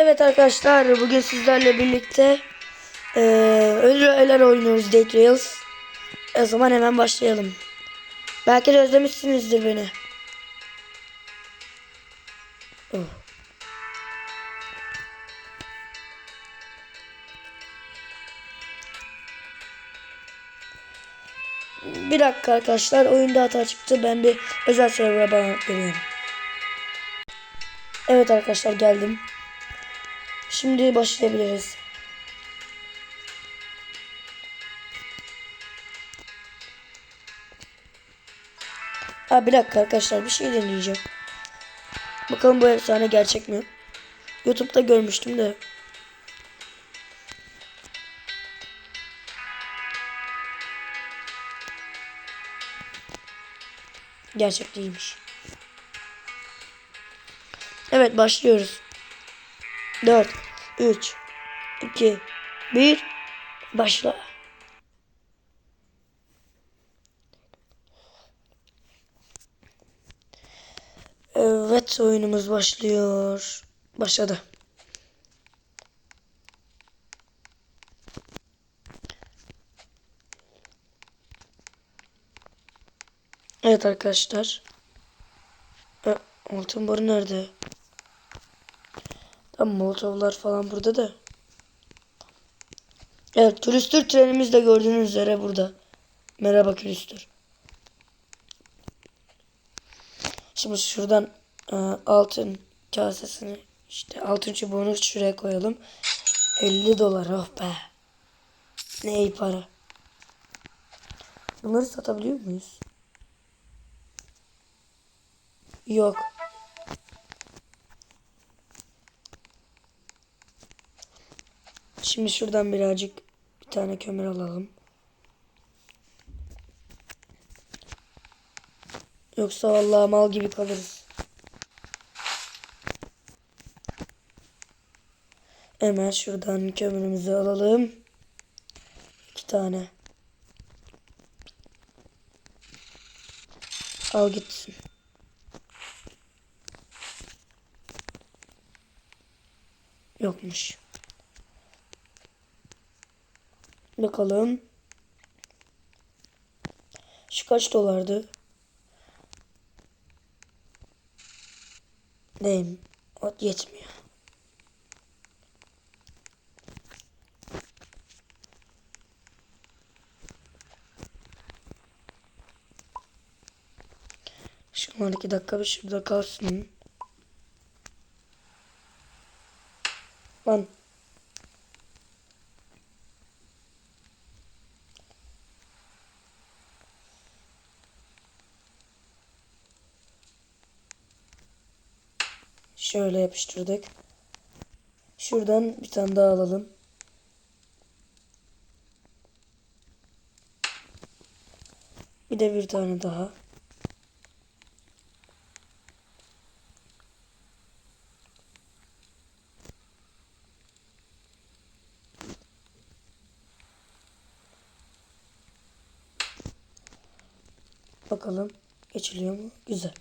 Evet arkadaşlar bugün sizlerle birlikte eee Ölü Öler oynuyoruz Dead Rails. O zaman hemen başlayalım. Belki de özlemişsinizdir beni. Oh. Bir dakika arkadaşlar oyunda hata çıktı. Ben bir özel server'a bağlanıp geliyorum. Evet arkadaşlar geldim. Şimdi başlayabiliriz. Ha bir dakika arkadaşlar bir şey deneyeceğim. Bakalım bu efsane gerçek mi? YouTube'da görmüştüm de. Gerçek değilmiş. Evet başlıyoruz. 4 3 2 1 Başla. Evet oyunumuz başlıyor. Başladı. Evet arkadaşlar. E, altın barı nerede? Tam molotovlar falan burada da. Evet külüstür trenimiz de gördüğünüz üzere burada. Merhaba külüstür. Şimdi şuradan e, altın kasesini işte altın çubuğunu şuraya koyalım. 50 dolar oh be. Ne iyi para. Bunları satabiliyor muyuz? Yok. Şimdi şuradan birazcık bir tane kömür alalım. Yoksa vallahi mal gibi kalırız. Hemen şuradan kömürümüzü alalım. İki tane. Al gitsin. Yokmuş. Bakalım. Şu kaç dolardı? Neyim? O yetmiyor. Şunlar iki dakika bir şurada kalsın. Lan. Şöyle yapıştırdık. Şuradan bir tane daha alalım. Bir de bir tane daha. Bakalım geçiliyor mu? Güzel.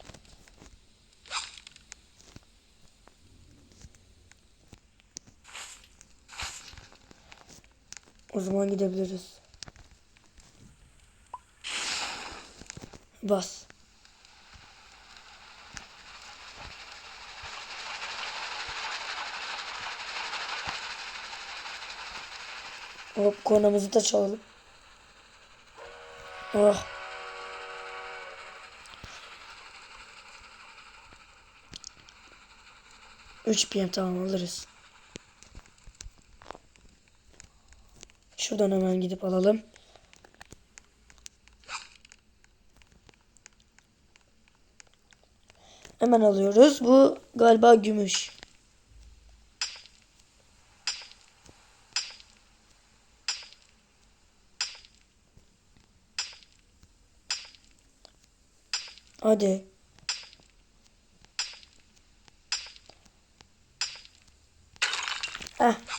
Zaman gidebiliriz. Bas. Hop kornamızı da çalalım. Oh. Üç PM tamam alırız. Şuradan hemen gidip alalım. Hemen alıyoruz. Bu galiba gümüş. Hadi. Heh.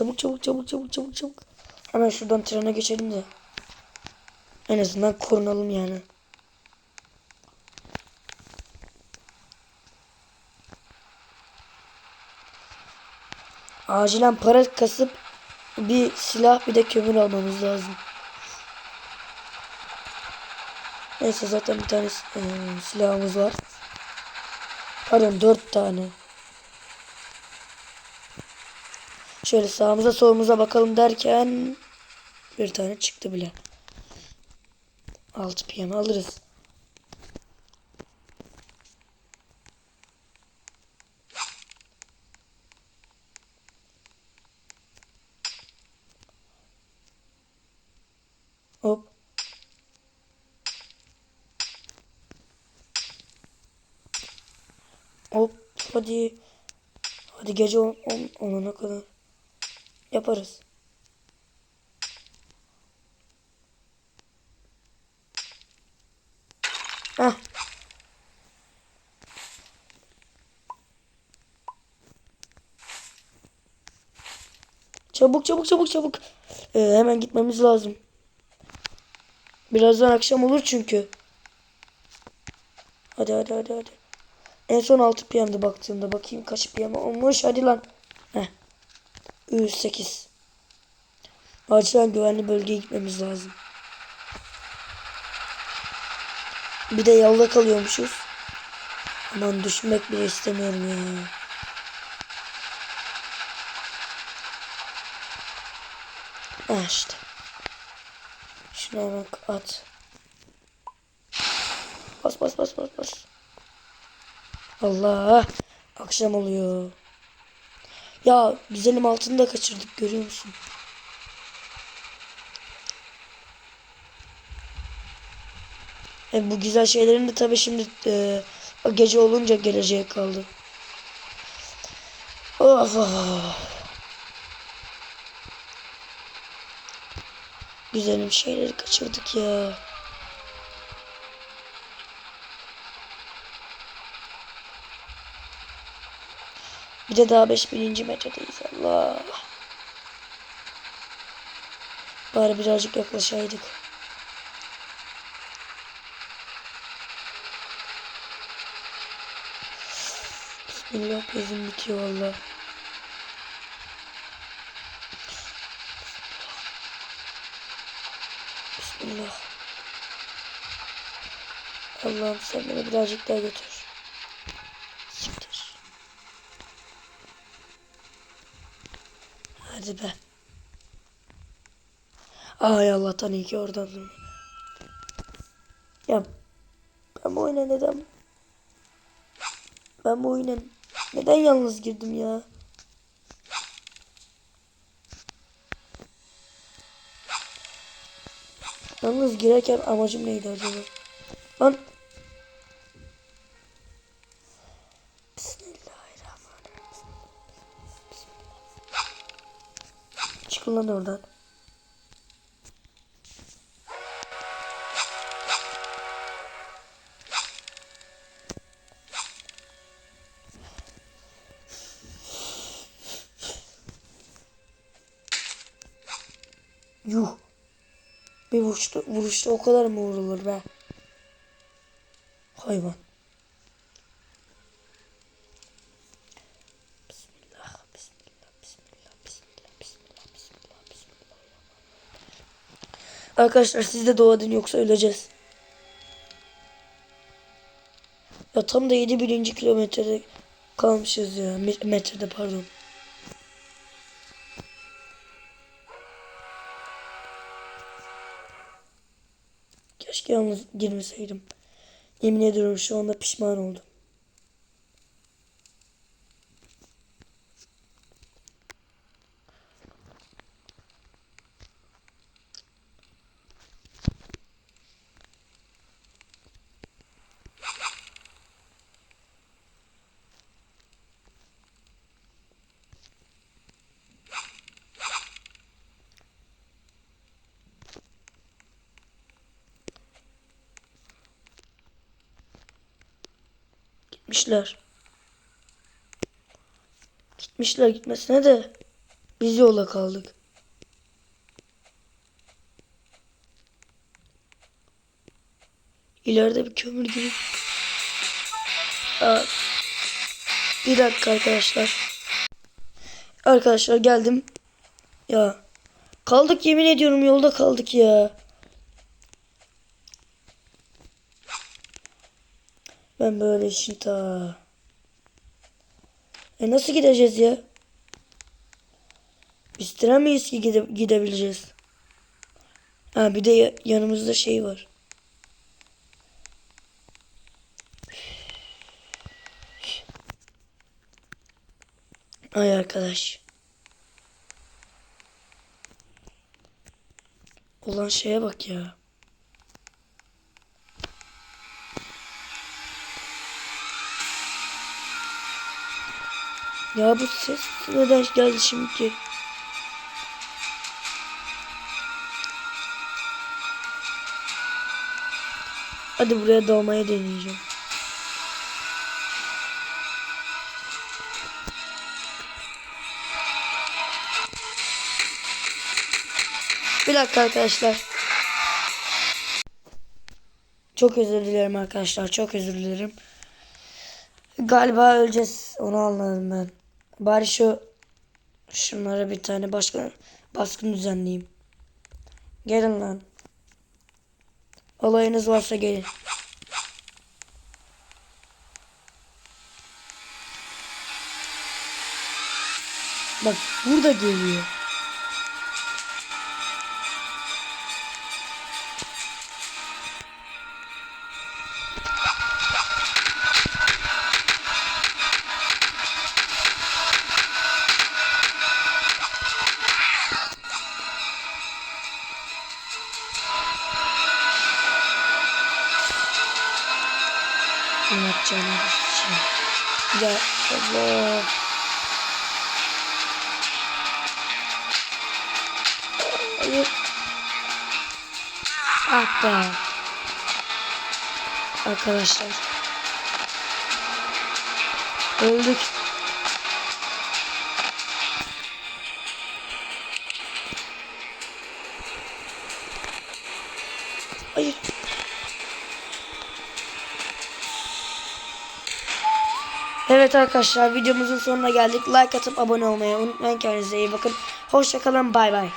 Çabuk çabuk çabuk çabuk çabuk çabuk. Hemen şuradan trene geçelim de. En azından korunalım yani. Acilen para kasıp bir silah bir de kömür almamız lazım. Neyse zaten bir tane e, silahımız var. Pardon dört tane. Şöyle sağımıza solumuza bakalım derken bir tane çıktı bile. 6 PM alırız. Hop. Hop hadi. Hadi gece 10 olana kadar yaparız. Heh. Çabuk çabuk çabuk çabuk. Ee, hemen gitmemiz lazım. Birazdan akşam olur çünkü. Hadi hadi hadi hadi. En son 6 PM'de baktığımda bakayım kaç PM olmuş. Hadi lan. Heh. 108. Acilen güvenli bölgeye gitmemiz lazım. Bir de yolda kalıyormuşuz. Aman düşünmek bile istemiyorum ya. Ah işte. Şuna hemen at. Bas bas bas bas bas. Allah. Akşam oluyor. Ya güzelim altını da kaçırdık görüyor musun? E, bu güzel şeylerin de tabii şimdi e, gece olunca geleceğe kaldı. Of, of. Güzelim şeyleri kaçırdık ya. Bir de daha 5000. metredeyiz Allah. Bari birazcık yaklaşaydık. Bismillah gözüm bitiyor valla. Bismillah. Allah'ım sen beni birazcık daha götür. Hadi be. Ay Allah'tan iyi ki oradan. Ya ben bu oyuna neden ben bu oyuna neden yalnız girdim ya? Yalnız girerken amacım neydi acaba? Lan Çıkın lan oradan. Yuh. Bir vuruşta, vuruşta o kadar mı vurulur be? Hayvan. Bismillah, bismillah, bismillah, bismillah, bismillah, bismillah, bismillah. Arkadaşlar siz de doğadın yoksa öleceğiz. Ya tam da 7000. kilometrede kalmışız ya. Metrede pardon. Keşke yalnız girmeseydim. Yemin ediyorum şu anda pişman oldum. Gitmişler. Gitmişler gitmesine de biz yola kaldık. İleride bir kömür gibi. Aa, bir dakika arkadaşlar. Arkadaşlar geldim. Ya kaldık yemin ediyorum yolda kaldık ya. Ben böyle işin ta. E nasıl gideceğiz ya? Biz tren miyiz ki gide gidebileceğiz? Ha bir de ya- yanımızda şey var. Ay arkadaş. Olan şeye bak ya. Ya bu ses neden geldi şimdi? Hadi buraya dalmaya deneyeceğim. Bir dakika arkadaşlar. Çok özür dilerim arkadaşlar. Çok özür dilerim. Galiba öleceğiz. Onu anladım ben. Bari şu şunlara bir tane başka baskın düzenleyeyim. Gelin lan. Olayınız varsa gelin. Bak burada geliyor. Ne yapacağını şey. Ya Allah. Hayır. Ah. Arkadaşlar. Öldük. Evet arkadaşlar videomuzun sonuna geldik. Like atıp abone olmayı unutmayın. Kendinize iyi bakın. Hoşçakalın. Bay bay.